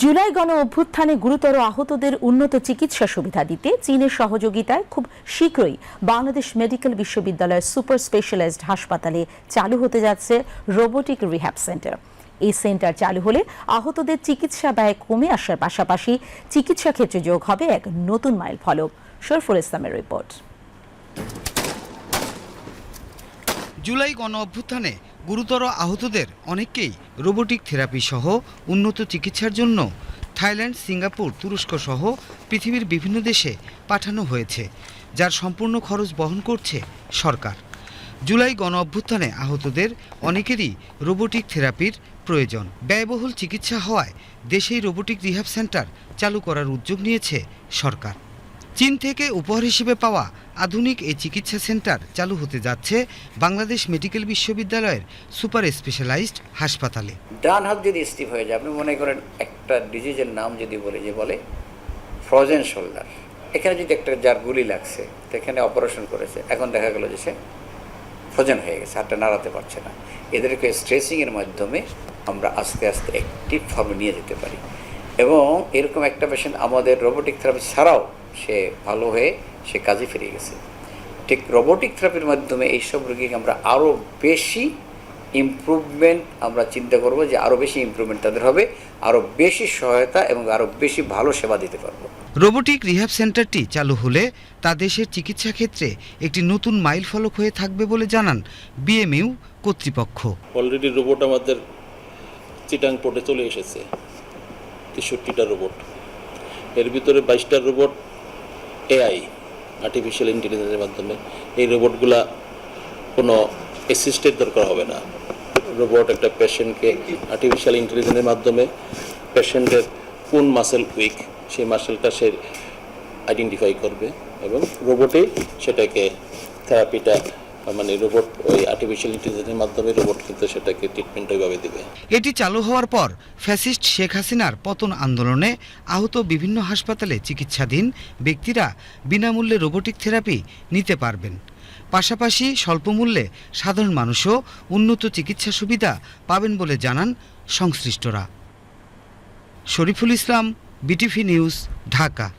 জুলাই গণ অভ্যুত্থানে গুরুতর আহতদের উন্নত চিকিৎসা সুবিধা দিতে চীনের সহযোগিতায় খুব শীঘ্রই বাংলাদেশ মেডিকেল বিশ্ববিদ্যালয়ের সুপার স্পেশালাইজড হাসপাতালে চালু হতে যাচ্ছে রোবোটিক রিহ্যাব সেন্টার। এই সেন্টার চালু হলে আহতদের চিকিৎসা ব্যয় কমে আসার পাশাপাশি চিকিৎসা ক্ষেত্রে যোগ হবে এক নতুন মাইল ফলক। শরফুল ইসলামের রিপোর্ট। জুলাই গণ অভ্যুত্থানে গুরুতর আহতদের অনেককেই রোবোটিক থেরাপি সহ উন্নত চিকিৎসার জন্য থাইল্যান্ড, সিঙ্গাপুর, তুরস্ক সহ পৃথিবীর বিভিন্ন দেশে পাঠানো হয়েছে, যার সম্পূর্ণ খরচ বহন করছে সরকার। জুলাই গণ অভ্যুত্থানে আহতদের অনেকেরই রোবোটিক থেরাপির প্রয়োজন। ব্যয়বহুল চিকিৎসা হওয়ায় দেশেই রোবোটিক রিহাব সেন্টার চালু করার উদ্যোগ নিয়েছে সরকার। চীন থেকে উপহার হিসেবে পাওয়া আধুনিক এই চিকিৎসা সেন্টার চালু হতে যাচ্ছে বাংলাদেশ মেডিকেল বিশ্ববিদ্যালয়ের সুপার স্পেশালাইজড হাসপাতালে। ডান হাত যদি স্টিফ হয়ে যায়, আপনি মনে করেন একটা ডিজিজের নাম যদি বলে, যে বলে ফ্রোজেন শোল্ডার। এখানে যদি একটা যার গুলি লাগছে এখানে অপারেশন করেছে, এখন দেখা গেল যে সে ফ্রোজেন হয়ে গেছে, হাতটা নাড়াতে পারছে না। এদেরকে স্ট্রেসিংয়ের মাধ্যমে আমরা আস্তে আস্তে অ্যাক্টিভ ফর্মে নিয়ে যেতে পারি। এবং এরকম একটা পেশেন্ট আমাদের রোবোটিক থেরাপি ছাড়াও সে ভালো হয়ে সে কাজে ফিরে গেছে। ঠিক রোবোটিক থেরাপির মাধ্যমে এইসব রোগীকে আমরা আরও বেশি ইমপ্রুভমেন্ট আমরা চিন্তা করব যে আরও বেশি ইম্প্রুভমেন্ট তাদের হবে আরও বেশি সহায়তা এবং আরও বেশি ভালো সেবা দিতে পারব। রোবোটিক রিহ্যাব সেন্টারটি চালু হলে তা দেশের চিকিৎসা ক্ষেত্রে একটি নতুন মাইল ফলক হয়ে থাকবে বলে জানান বিএমইউ কর্তৃপক্ষ। অলরেডি রোবট আমাদের চিটাং পোর্টে চলে এসেছে। তেষট্টিটা রোবট এর ভিতরে বাইশটা রোবট এআই আর্টিফিশিয়াল ইন্টেলিজেন্সের মাধ্যমে, এই রোবটগুলা কোনো অ্যাসিস্টেন্ট দরকার হবে না। রোবট একটা পেশেন্টকে আর্টিফিশিয়াল ইন্টেলিজেন্সের মাধ্যমে পেশেন্টের কোন মাসেল উইক সেই মাসেলটা সে আইডেন্টিফাই করবে এবং রোবটে সেটাকে থেরাপিটা মানে রোবট ওই আর্টিফিশিয়াল ইন্টেলিজেন্সের মাধ্যমে রোবট কিন্তু সেটাকে ট্রিটমেন্ট ওইভাবে এটি চালু হওয়ার পর ফ্যাসিস্ট শেখ হাসিনার পতন আন্দোলনে আহত বিভিন্ন হাসপাতালে চিকিৎসাধীন ব্যক্তিরা বিনামূল্যে রোবোটিক থেরাপি নিতে পারবেন। পাশাপাশি স্বল্পমূল্যে সাধারণ মানুষও উন্নত চিকিৎসা সুবিধা পাবেন বলে জানান সংশ্লিষ্টরা। Shariful Islam, BTV news, Dhaka.